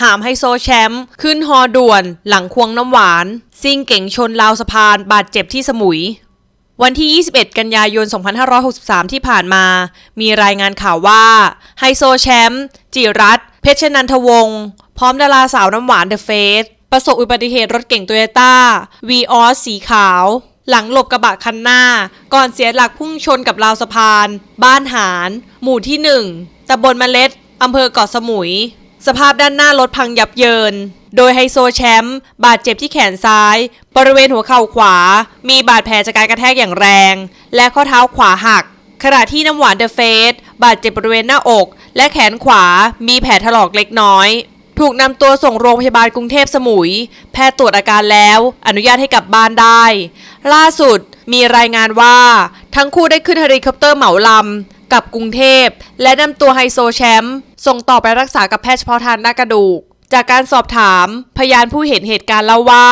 หามไฮโซแชมป์ขึ้นฮอด่วนหลังควงน้ำหวาน ซิ่งเก่งชนราวสะพานบาดเจ็บที่สมุย วันที่ 21 กันยายน 2563 ที่ผ่านมา มีรายงานข่าวว่าไฮโซแชมป์จิรัตเพชรนันทวงศ์พร้อมดาราสาวน้ำหวานเดอะเฟสประสบอุบัติเหตุรถเก่งโตโยต้าวีออสสีขาว หลังหลบกระบะคันหน้า ก่อนเสียหลักพุ่งชนกับราวสะพาน บ้านหาร หมู่ที่ 1ตำบลเมล็ดอำเภอเกาะสมุย สภาพด้านหน้ารถพังยับเยิน โดยไฮโซแชมป์บาดเจ็บที่แขนซ้าย บริเวณหัวเข่าขวา มีบาดแผลจากการกระแทกอย่างแรง และข้อเท้าขวาหัก ขณะที่น้ำหวานเดอะเฟสบาดเจ็บบริเวณหน้าอก และแขนขวา มีแผลถลอกเล็กน้อย ถูกนำตัวส่งโรงพยาบาลกรุงเทพสมุย แพทย์ตรวจอาการแล้ว อนุญาตให้กลับบ้านได้ ล่าสุดมีรายงานว่า ทั้งคู่ได้ขึ้นเฮลิคอปเตอร์เหมาลำกับกรุงเทพ และนำตัวไฮโซแชมป์ ส่งต่อไปรักษากับแพทย์เฉพาะทางด้ากระดูก จากการสอบถาม พยานผู้เห็นเหตุการณ์เล่าว่า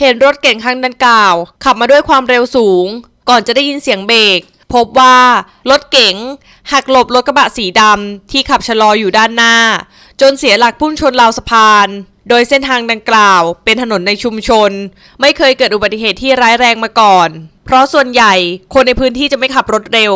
เห็นรถเก๋งคันดังกล่าว ขับมาด้วยความเร็วสูง ก่อนจะได้ยินเสียงเบรกพบว่ารถเก๋งหักหลบรถกระบะสีดำที่ขับชะลออยู่ด้านหน้า จนเสียหลักพุ่งชนราวสะพาน โดยเส้นทางดังกล่าวเป็นถนนในชุมชน ไม่เคยเกิดอุบัติเหตุที่ร้ายแรงมาก่อน เพราะส่วนใหญ่คนในพื้นที่จะไม่ขับรถเร็ว